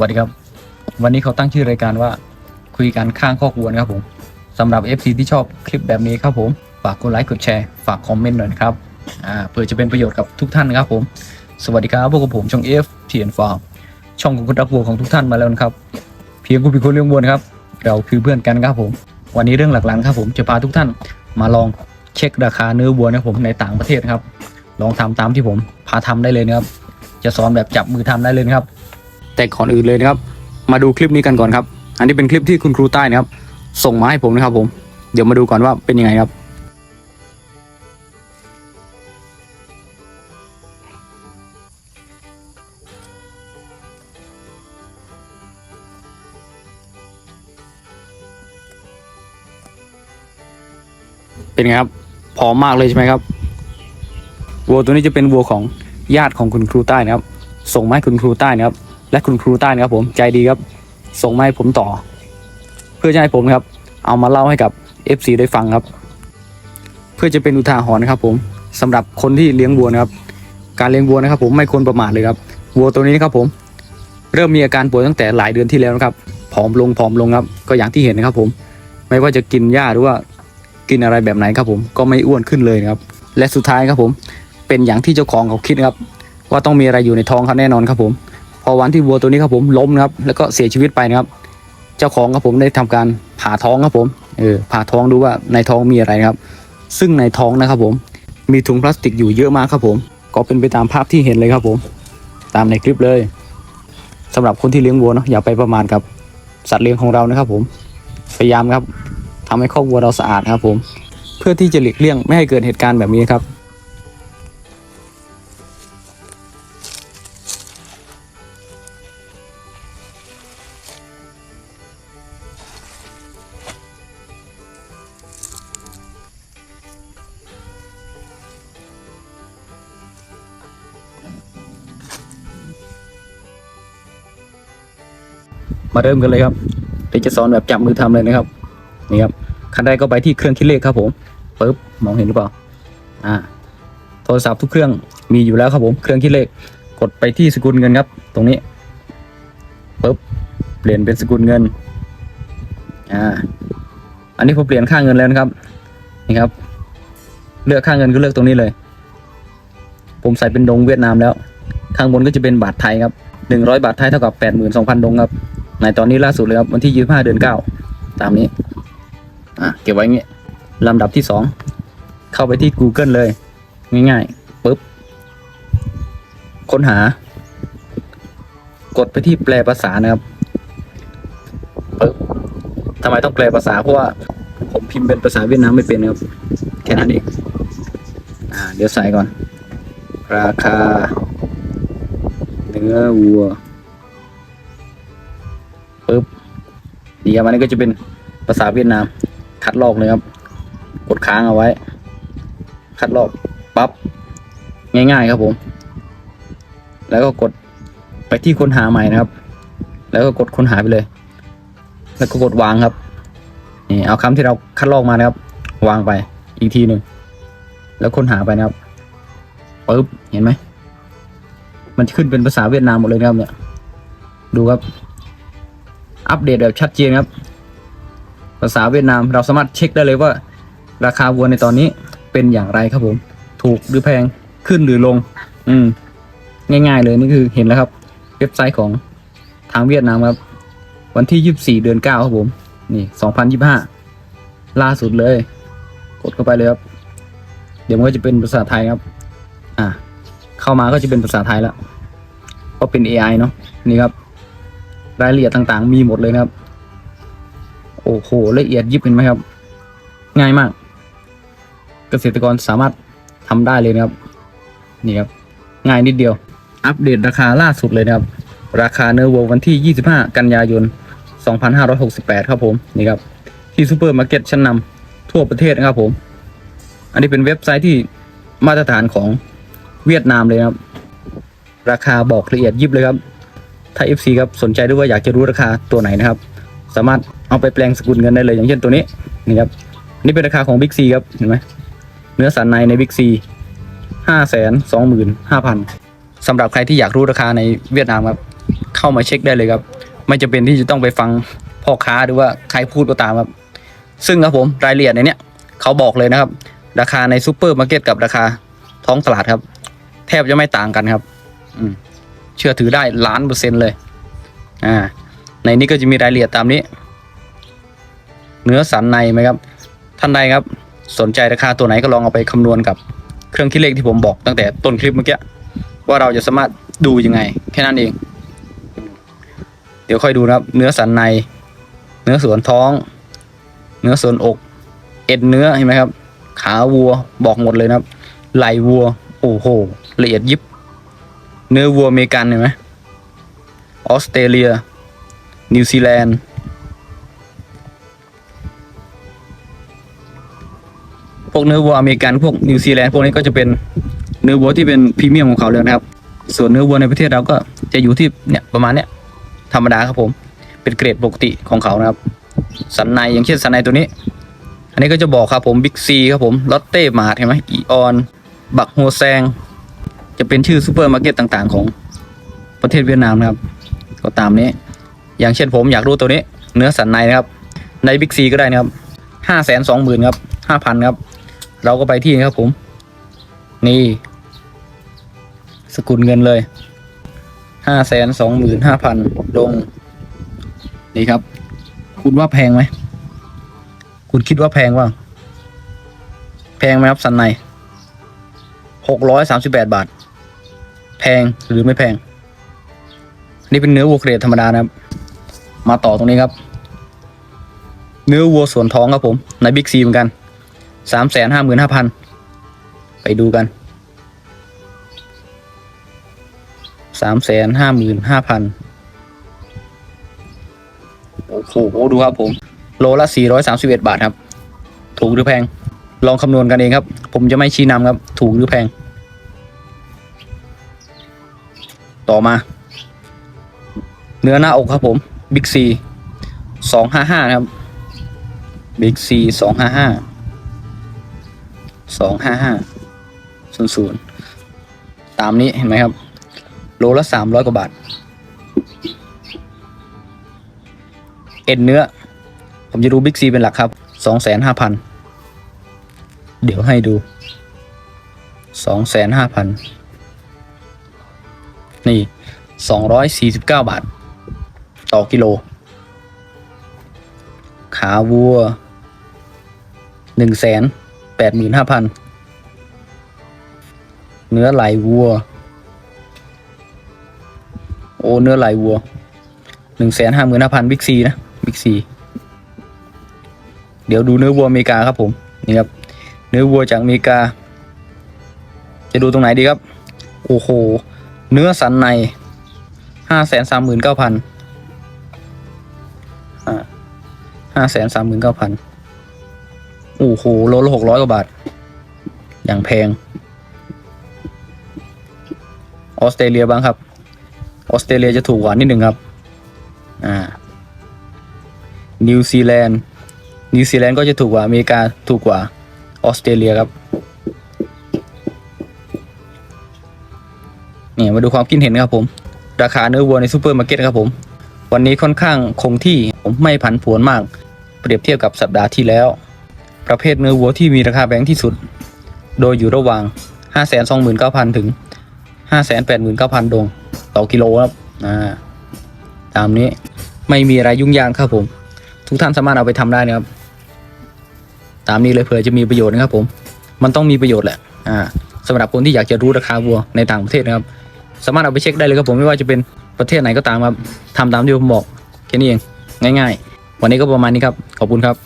วัสดีครับ วันนี้เขาตั้งชื่อรายการว่าคุยกันข้างข้อกวัวนะครับผมสำหรับ FC ที่ชอบคลิปแบบนี้ครับผม ฝากกดไลค์กดแชร์ฝากคอมเมนต์หน่อยครับอ่าเพื่อจะเป็นประโยชน์กับทุกท่านนะครับผม สวัสดีครับพวกบผมช่อง F เทียนฟาร์มช่องของคุณรักวัวของทุกท่านมาแล้วนะครับ เพียงคุณเป็นคนเลี้ยงวัวนะครับ เราคือเพื่อนกันครับผม วันนี้เรื่องหลักๆครับผมจะพาทุกท่านมาลองเช็คราคาเนื้อวัวนะครับผมในต่างประเทศครับ ลองทำตามที่ผมพาทำได้เลยนะครับ จะสอนแบบจับมือทำได้เลยครับ แต่ก่อนอื่นเลยนะครับ มาดูคลิปนี้กันก่อนครับ อันนี้เป็นคลิปที่คุณครูใต้นะครับ ส่งมาให้ผมนะครับผม เดี๋ยวมาดูก่อนว่าเป็นยังไงครับเป็นไงครับผอมมากเลยใช่ไหมครับวัวตัวนี้จะเป็นวัวของญาติของคุณครูใต้นะครับ ส่งมาให้คุณครูใต้นะครับ และคุณครูใต้นะครับผมใจดีครับ ส่งมาให้ผมต่อ เพื่อจะให้ผมครับ เอามาเล่าให้กับ FC ได้ฟังครับ เพื่อจะเป็นอุทาหรณ์นะครับ ผมสำหรับคนที่เลี้ยงวัวนะครับ การเลี้ยงวัวนะครับ ผมไม่ควรประมาทเลยครับวัวตัวนี้นะครับผม เริ่มมีอาการป่วยตั้งแต่หลายเดือนที่แล้วนะครับผอมลงผอมลงครับ ก็อย่างที่เห็นนะครับ ผม ไม่ว่าจะกินหญ้าหรือว่ากินอะไรแบบไหนครับผมก็ไม่อ้วนขึ้นเลยครับ และสุดท้ายครับผม เป็นอย่างที่เจ้าของเขาคิดครับ ว่าต้องมีอะไรอยู่ในท้องเขาแน่นอนครับผม พอวันที่วัวตัวนี้ครับผมล้มนะครับ แล้วก็เสียชีวิตไปนะครับ เจ้าของครับผมได้ทำการผ่าท้องครับผมเออผ่าท้องดูว่าในท้องมีอะไรนะครับ ซึ่งในท้องนะครับผมมีถุงพลาสติกอยู่เยอะมากครับผม ก็เป็นไปตามภาพที่เห็นเลยครับผม ตามในคลิปเลยสำหรับคนที่เลี้ยงวัวเนาะอย่าไปประมาทกับสัตว์เลี้ยงของเรานะครับผมพยายามครับทำให้ครอบครัวเราสะอาดครับผม เพื่อที่จะหลีกเลี่ยงไม่ให้เกิดเหตุการณ์แบบนี้ครับ มาเริ่มกันเลยครับเดี๋ยวจะสอนแบบจับมือทำเลยนะครับนี่ครับขั้นแรกก็ไปที่เครื่องคิดเลขครับผมปึ๊บมองเห็นหรือเปล่าอ่า โทรศัพท์ทุกเครื่องมีอยู่แล้วครับผมเครื่องคิดเลขกดไปที่สกุลเงินครับ ตรงนี้ปึ๊บเปลี่ยนเป็นสกุลเงินอ่าอันนี้ผมเปลี่ยนค่าเงินแล้วนะครับนี่ครับ เลือกค่าเงินก็เลือกตรงนี้เลย ผมใส่เป็นดงเวียดนามแล้ว ข้างบนก็จะเป็นบาทไทยครับ หนึ่งร้อยบาทไทยเท่ากับแปดหมื่นสองพันดงครับ ในตอนนี้ล่าสุดเลยครับวันที่ยี่ห้าเดือนเก้าตามนี้ อะเก็บไว้อย่างงี้ลำดับที่สองเข้าไปที่ Google เลย ง่ายๆปุ๊บ ค้นหา กดไปที่แปลภาษานะครับปึ๊บทำไมต้องแปลภาษาเพราะว่าผมพิมพ์เป็นภาษาเวียดนามไม่เป็นครับ แค่นั้นเอง อ่า เดี๋ยวใส่ก่อน ราคา นื้อวัวปึ๊บนี่ครับอันนี้ก็จะเป็นภาษาเวียดนาม คัดลอกเลยครับ กดค้างเอาไว้ คัดลอกปั๊บง่ายๆครับผม แล้วก็กดไปที่ค้นหาใหม่นะครับ แล้วก็กดค้นหาไปเลย แล้วก็กดวางครับนี่เอาคำที่เราคัดลอกมานะครับ วางไปอีกทีหนึ่งแล้วค้นหาไปนะครับปึ๊บเห็นไหม มันขึ้นเป็นภาษาเวียดนามหมดเลยนะครับเนี่ย ดูครับ อัปเดตแบบชัดเจนครับ ภาษาเวียดนามเราสามารถเช็คได้เลยว่า ราคาวัวในตอนนี้เป็นอย่างไรครับผม ถูกหรือแพงขึ้นหรือลง อืม ง่าย ๆ เลยนี่คือเห็นแล้วครับ เว็บไซต์ของทางเวียดนามครับ วันที่24เดือน9ครับผม นี่2025ล่าสุดเลย กดเข้าไปเลยครับ เดี๋ยวมันก็จะเป็นภาษาไทยครับ อ่า เข้ามาก็จะเป็นภาษาไทยแล้วก็เป็น AI เนาะนี่ครับ รายละเอียดต่างๆ มีหมดเลยนะครับ โอ้โหละเอียดยิบเห็นไหมครับ ง่ายมาก เกษตรกรสามารถทำได้เลยนะครับ นี่ครับ ง่ายนิดเดียว อัปเดตราคาล่าสุดเลยนะครับ ราคาเนื้อวัววันที่ 25 กันยายน 2568 ครับผมนี่ครับ ที่ซูเปอร์มาร์เก็ตชั้นนำทั่วประเทศนะครับผม อันนี้เป็นเว็บไซต์ที่มาตรฐานของ เวียดนามเลยครับ ราคาบอกละเอียดยิบเลยครับ ถ้า FC ครับสนใจด้วยว่าอยากจะรู้ราคาตัวไหนนะครับ สามารถเอาไปแปลงสกุลเงินได้เลยอย่างเช่นตัวนี้นี่ครับนี่เป็นราคาของ Big C ครับเห็นไหมเนื้อสันในใน Big C ห้าแสนสองหมื่นห้าพันสำหรับใครที่อยากรู้ราคาในเวียดนามครับเข้ามาเช็คได้เลยครับ ไม่จะเป็นที่จะต้องไปฟังพ่อค้าหรือว่าใครพูดก็ตามครับ ซึ่งครับผมรายละเอียดในเนี้ยเขาบอกเลยนะครับ ราคาในซูเปอร์มาร์เก็ตกับราคาท้องตลาดครับ แทบจะไม่ต่างกันครับ อืมเชื่อถือได้ล้านเปอร์เซ็นต์เลย อ่า ในนี้ก็จะมีรายละเอียดตามนี้ เนื้อสันในไหมครับ ท่านใดครับ สนใจราคาตัวไหนก็ลองเอาไปคำนวณกับเครื่องคิดเลขที่ผมบอกตั้งแต่ต้นคลิปเมื่อกี้ว่าเราจะสามารถดูยังไง แค่นั้นเอง เดี๋ยวค่อยดูนะครับ เนื้อสันใน เนื้อส่วนท้อง เนื้อส่วนอก เอ็นเนื้อเห็นไหมครับ ขาวัวบอกหมดเลยนะครับ ไหลวัว โอ้โห ละเอียดยิบ เนื้อวัวอเมริกันเห็นไหมออสเตรเลีย นิวซีแลนด์พวกเนื้อวัวอเมริกันพวกนิวซีแลนด์พวกนี้ก็จะเป็นเนื้อวัวที่เป็นพรีเมียมของเขาเลยนะครับ ส่วนเนื้อวัวในประเทศเราก็จะอยู่ที่เนี่ยประมาณเนี้ยธรรมดาครับผม เป็นเกรดปกติของเขานะครับ สันในอย่างเช่นสันในตัวนี้ อันนี้ก็จะบอกครับผมบิ๊กซีครับผมลอตเต้มาร์ทเห็นไหมอีออน บักโฮแซง จะเป็นชื่อซูเปอร์มาร์เก็ตต่างๆ ของประเทศเวียดนามนะครับ ก็ตามนี้ อย่างเช่นผมอยากรู้ตัวนี้ เนื้อสันในนะครับ ในบิ๊กซีก็ได้นะครับห้าแสนสองหมื่นครับห้าพันครับ เราก็ไปที่นี่ครับผม นี่ สกุลเงินเลยห้าแสนสองหมื่นห้าพันลง นี่ครับ คุณว่าแพงไหม คุณคิดว่าแพงว่าแพงไหมครับสันในหกร้อยสามสิบแปดบาท งหรือไม่แพง นี่เป็นเนื้อวัวเกรดธรรมดานะครับ มาต่อตรงนี้ครับ เนื้อวัวส่วนท้องครับผม ในบิ๊กซีเหมือนกันสามแสนห้าหมื่นห้าพันไปดูกันสามแสนห้าหมื่นห้าพันโอ้โหดูครับผม โลละสี่ร้อยสามสิบเอ็ดบาทครับ ถูกหรือแพง ลองคำนวณกันเองครับ ผมจะไม่ชี้นำครับ ถูกหรือแพง ต่อมา เนื้อหน้าอกครับผมบิ๊กซีสองห้าห้าครับบิ๊กซีสองห้าห้าสองห้าห้าศูนย์ศูนย์ตามนี้เห็นไหมครับ โลละสามร้อยกว่าบาท เอ็นเนื้อ ผมจะดูบิ๊กซีเป็นหลักครับสองแสนห้าพันเดี๋ยวให้ดูสองแสนห้าพัน นี่สองร้อยสี่สิบเก้าบาท ต่อกิโล ขาวัวหนึ่งแสนแปดหมื่นห้าพันเนื้อไหลวัว โอ้เนื้อไหลวัวหนึ่งแสนห้าหมื่นห้าพันบิ๊กซีนะบิ๊กซีเดี๋ยวดูเนื้อวัวอเมริกาครับผมนี่ครับเนื้อวัวจากอเมริกา จะดูตรงไหนดีครับ โอ้โห เนื้อสันในห้าแสนสามหมื่นเก้าพันห้าแสนสามหมื่นเก้าพันโอ้โหโลละหกร้อยกว่าบาท อย่างแพง ออสเตรเลียบ้างครับ ออสเตรเลียจะถูกกว่านิดหนึ่งครับ อ่า นิวซีแลนด์ นิวซีแลนด์ก็จะถูกกว่าอเมริกาถูกกว่าออสเตรเลียครับ มาดูความคิดเห็นครับผม ราคาเนื้อวัวในซูเปอร์มาร์เก็ตครับผม วันนี้ค่อนข้างคงที่ผมไม่ผันผวนมาก เปรียบเทียบกับสัปดาห์ที่แล้ว ประเภทเนื้อวัวที่มีราคาแพงที่สุด โดยอยู่ระหว่าง 529,000 ถึง 589,000 ดง ต่อกิโลครับอ่าตามนี้ไม่มีอะไรยุ่งยากครับผม ทุกท่านสามารถเอาไปทำได้นะครับ ตามนี้เลยเผื่อจะมีประโยชน์นะครับผม มันต้องมีประโยชน์แหละอ่าสำหรับคนที่อยากจะรู้ราคาวัวในต่างประเทศนะครับ สามารถเอาไปเช็คได้เลยครับผมไม่ว่าจะเป็นประเทศไหนก็ตามครับทำตามที่ผมบอกแค่นี้เองง่าย ๆ วันนี้ก็ประมาณนี้ครับขอบคุณครับ